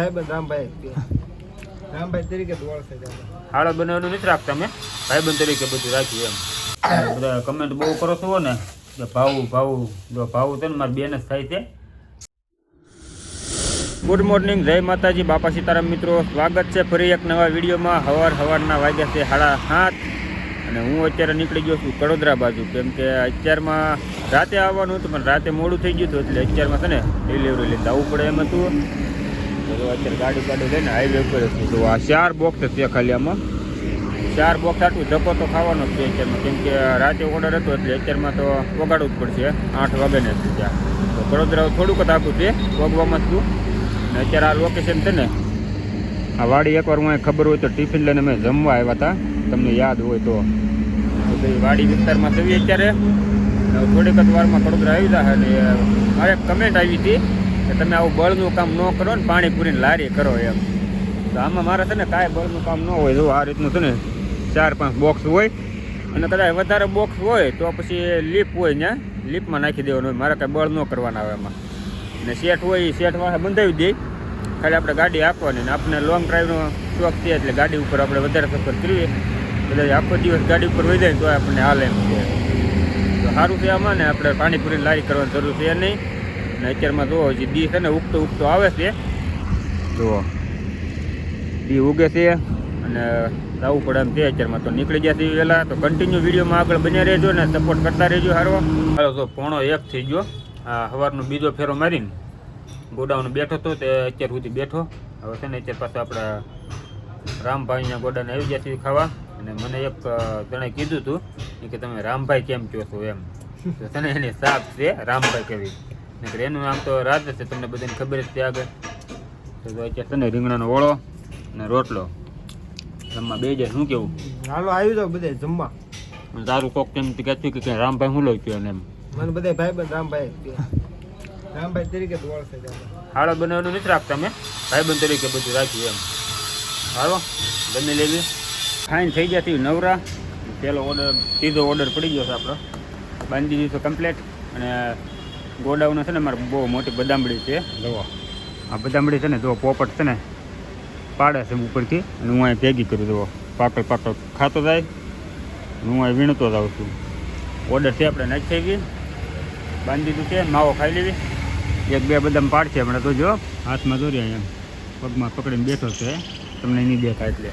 સાહેબ બનાવવાનું નથી રાખતા અમે? ભાઈબંધ તરીકે બધું રાખ્યું એમ. બધા કમેન્ટ બહુ કરો છો ને. કે ભાવું ભાવું, જો ભાવું છે મારી બેન જ થાય છે. ગુડ મોર્નિંગ જય માતાજી, બાપા સીતારામ મિત્રો. સ્વાગત છે ફરી એક નવા વિડીયોમાં. હવાર હવારના વાગ્યા છે સાડા સાત. અને હું અત્યારે નીકળી ગયો છું કડોદરા બાજુ. કેમ કે અત્યારમાં રાતે આવવાનું હતું, પણ રાતે મોડું થઈ ગયું હતું, એટલે અત્યારમાં છે ને ડિલિવરી લઈને આવવું પડે એમ હતું. જો અત્યારે ગાડી ગાડી લઈને હાઈવે ઉપર જ આ ચાર બોક્સ છે ખાલી આમાં. ચાર બોક્સ આટલું ધક્કો તો ખાવાનો જ છે અત્યારમાં. કેમ કે રાતે ઓર્ડર હતો એટલે અત્યારમાં તો વગાડવું જ પડશે. આઠ વાગ્યાને જ ત્યાં. તો વડોદરા થોડુંક જ આખું છે, વગવામાં જ ને અત્યારે આ લોકેશન છે ને, આ વાડી એકવાર હું ખબર હોય તો ટિફિન લઈને અમે જમવા આવ્યા હતા. તમને યાદ હોય તો. તો વાડી વિસ્તારમાં જઈએ અત્યારે. થોડીક જ વારમાં વડોદરા આવી જાય અને મારે કમેન્ટ આવી હતી. કે તમે આવું બળનું કામ ન કરો ને પાણી પૂરીને લારી કરો એમ. તો આમાં મારે છે ને કાંઈ બળનું કામ ન હોય. જો આ રીતનું છે ને ચાર પાંચ બોક્સ હોય અને કદાચ વધારે બોક્સ હોય તો પછી લીપ હોય ને લીપમાં નાખી દેવાનું હોય. મારે કાંઈ બળ ન કરવાના આવે એમાં ને સેટ હોય એ સેટ બંધાવી દે. ખાલી આપણે ગાડી આપવાની ને આપણે લોંગ ડ્રાઈવનો શોખ છે એટલે ગાડી ઉપર આપણે વધારે સફર કરીએ. એટલે આખો દિવસ ગાડી ઉપર વહી જાય તો આપણને હાલ એમ તો સારું છે આમાં ને આપણે પાણીપુરી લારી કરવાની જરૂર છે નહીં. ને અત્યારમાં જુઓ હજી દી છે ને ઉગતો ઉગતો આવે છે. જુઓ. દી ઉગે છે અને લાવવું પડે એમ છે, અત્યારમાં તો નીકળી છીએ વહેલા. તો કન્ટિન્યુ વિડીયોમાં આગળ બન્યા રહેજો ને સપોર્ટ કરતા રહેજો હારો. હાલો, તો પોણો એક થઈ ગયો. આ સવારનો બીજો ફેરો મારીને ગોડાઉન બેઠો હતો તે અત્યાર સુધી બેઠો. હવે છે ને અત્યાર પાસે આપણા રામભાઈ અહીંયા ગોડાને આવી જશે ખાવા. અને મને એક જણે કીધું હતું કે તમે રામભાઈ કેમ કહો છો એમ. તો છે ને એની સાપ છે રામભાઈ કેવી નકર એનું નામ તો રાજ છે તમને બધાને ખબર જ છે આગળ. તો અત્યારે છે ને રીંગણાનો ઓળો અને રોટલો. જમવા બે જાય શું કેવું? હાલો આવી જાવ બધે જમવા. તારું કોક તેમ કહેતું કે રામભાઈ હું લઈ ગયો એમ. મને બધા ભાઈ રામભાઈ રામભાઈ તરીકે ઓળખે હાળો બનાવવાનું નથી રાખતા અમે. ભાઈબંધ તરીકે બધું રાખ્યું એમ. હાલો ગમે લેવી. ફાઇન થઈ ગયા નવરા. પેલો ઓર્ડર ત્રીજો ઓર્ડર પડી ગયો છે આપણો. બાંધી દીધો કમ્પ્લેટ અને ગોડાઉન છે ને મારે બહુ મોટી બદામડી છે. જુઓ આ બદામડી છે ને જો પોપટ છે ને પાડે છે ઉપરથી અને હું અહીં ભેગી કરું જુઓ પાકળ પાકળ ખાતો જાય હું અહીં વીણતો જાઉં છું. ઓર્ડર છે આપણે નાખી ગઈ બાંધી દીધું છે માવો ખાઈ લેવી. એક બે બદામ પાડશે હમણાં તો જો હાથમાં દોર્યા એમ પગમાં પકડીને બેઠો છે. તમને નહીં દેખાય એટલે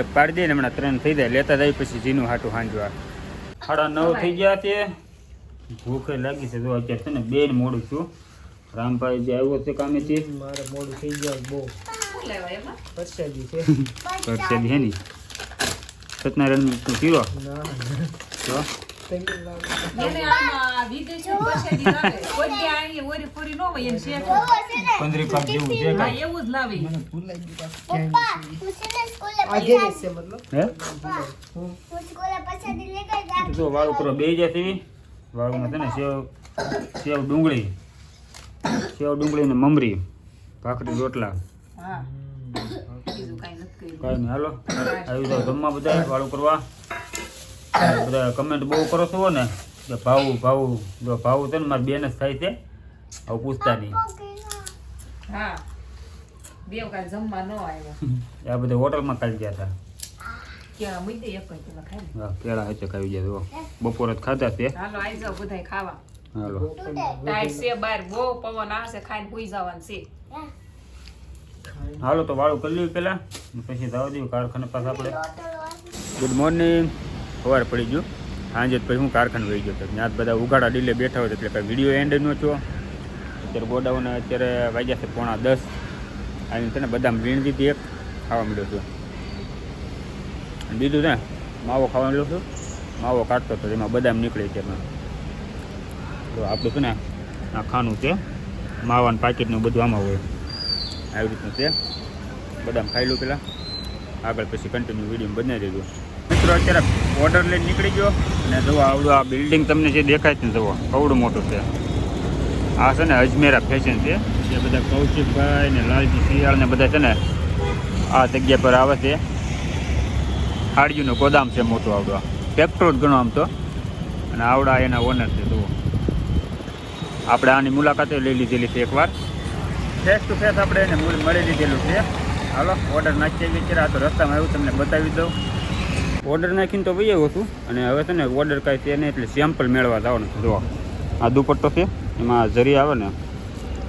એક પાડી દે ને હમણાં ત્રણ થઈ જાય. લેતા જાય પછી જીનું હાટું હાંજવા. સાડા નવ થઈ ગયા છે. ભૂખે લાગી છે. જો અત્યારે છે ને બેન મોડું છું. રામભાઈ જે આવ્યો છે કામે કામેથી મારે મોડું થઈ ગયું બહુ. પરસાદી છે. પરસાદી હે ની. સત્યનારાયણ તું પીરો તો છે છે? બે જાય તેવી વાળુમાં છે ને સેવ સેવ ડુંગળી સેવ ડુંગળી ને મમરી ભાખરી રોટલા. કાંઈ નહીં હાલો આવી જાઓ જમવા બધા વાળું કરવા બધા કમેન્ટ બહુ કરો છો ને કે ભાવું ભાવું જો ભાવું છે ને મારી બેન જ થાય છે આવું પૂછતા નહીં હા. બે વખત જમવા ન આવ્યા. આ બધા હોટલમાં ખાઈ ગયા હતા કેળા મૂકી દે, એક ખાઈ હા, કેળા ખાઈ જાય બપોર જ ખાધા છે. હાલો આવી જાવ બધાય ખાવા. હાલો. ટાઈટ છે બહાર બહુ પવન આવશે ખાઈને ભૂઈ જવાનું છે. હાલો તો વાળું કરી લઈએ પહેલાં પછી જવા દઈએ કારખાને પાછા આપણે. ગુડ મોર્નિંગ સવાર પડી ગયું. સાંજે જ પછી હું કારખાને વહી ગયો હતો ત્યાં બધા ઉઘાડા ડીલે બેઠા હોય એટલે કાંઈ વીડિયો એન્ડ ન છો અત્યારે ગોડાઉન અત્યારે વાગ્યા છે પોણા દસ. આવીને તને બધા વીણ દીધી એક. ખાવા મળ્યો છું બીજું ને, માવો ખાવાનું લો માવો કાઢતો હતો એમાં બદામ નીકળે છે તો આપણું છે ને, આ ખાનું છે, માવાનું પાકીટનું બધું આમાં હોય. આવી રીતનું છે. બદામ ખાઈ લઉં પેલા. આગળ પછી કન્ટિન્યુ વીડિયો બનાવી દેજો. મિત્રો, અત્યારે ઓર્ડર લઈને નીકળી ગયો અને જુઓ આવડું આ બિલ્ડિંગ તમને જે દેખાય છે ને જુઓ, કવડું મોટું છે. આ છે ને અજમેરા ફેશન છે. જે બધા કૌશિકભાઈ ને લાલજી શિયાળ ને બધા છે ને આ જગ્યા પર આવે છે. હાડિયુંનું ગોદામ છે મોટું આવડું. ફેક્ટરો જ ગણો આમ તો. અને આવડા એના ઓનર છે, જુઓ. આપણે આની મુલાકાતે લઈ લીધેલી છે એકવાર. ફેસ ટુ ફેસ આપણે એને મળી લીધેલું છે. હાલો ઓર્ડર નાખી અત્યારે. આ તો રસ્તામાં આવ્યું, તમને બતાવી દઉં. ઓર્ડર નાખીને તો વહી આવ્યો છું, અને હવે છે ને ઓર્ડર કાંઈ છે નહીં, એટલે સેમ્પલ મેળવવા જવાનું છે. જુઓ. આ દુપટ્ટો છે, એમાં જરી આવે ને,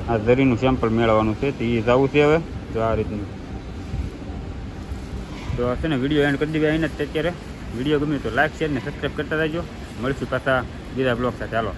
આ જરીનું સેમ્પલ મેળવવાનું છે, તો એ જવું છે હવે. જો આ રીતનું. તો છે ને વીડિયો એન્ડ કરી દેવાય જ અત્યારે. વીડિયો ગમ્યો તો લાઈક શેર ને સબસ્ક્રાઈબ કરતા રહેજો. મળીશું પાછા બીજા બ્લોગ સાથે. ચાલો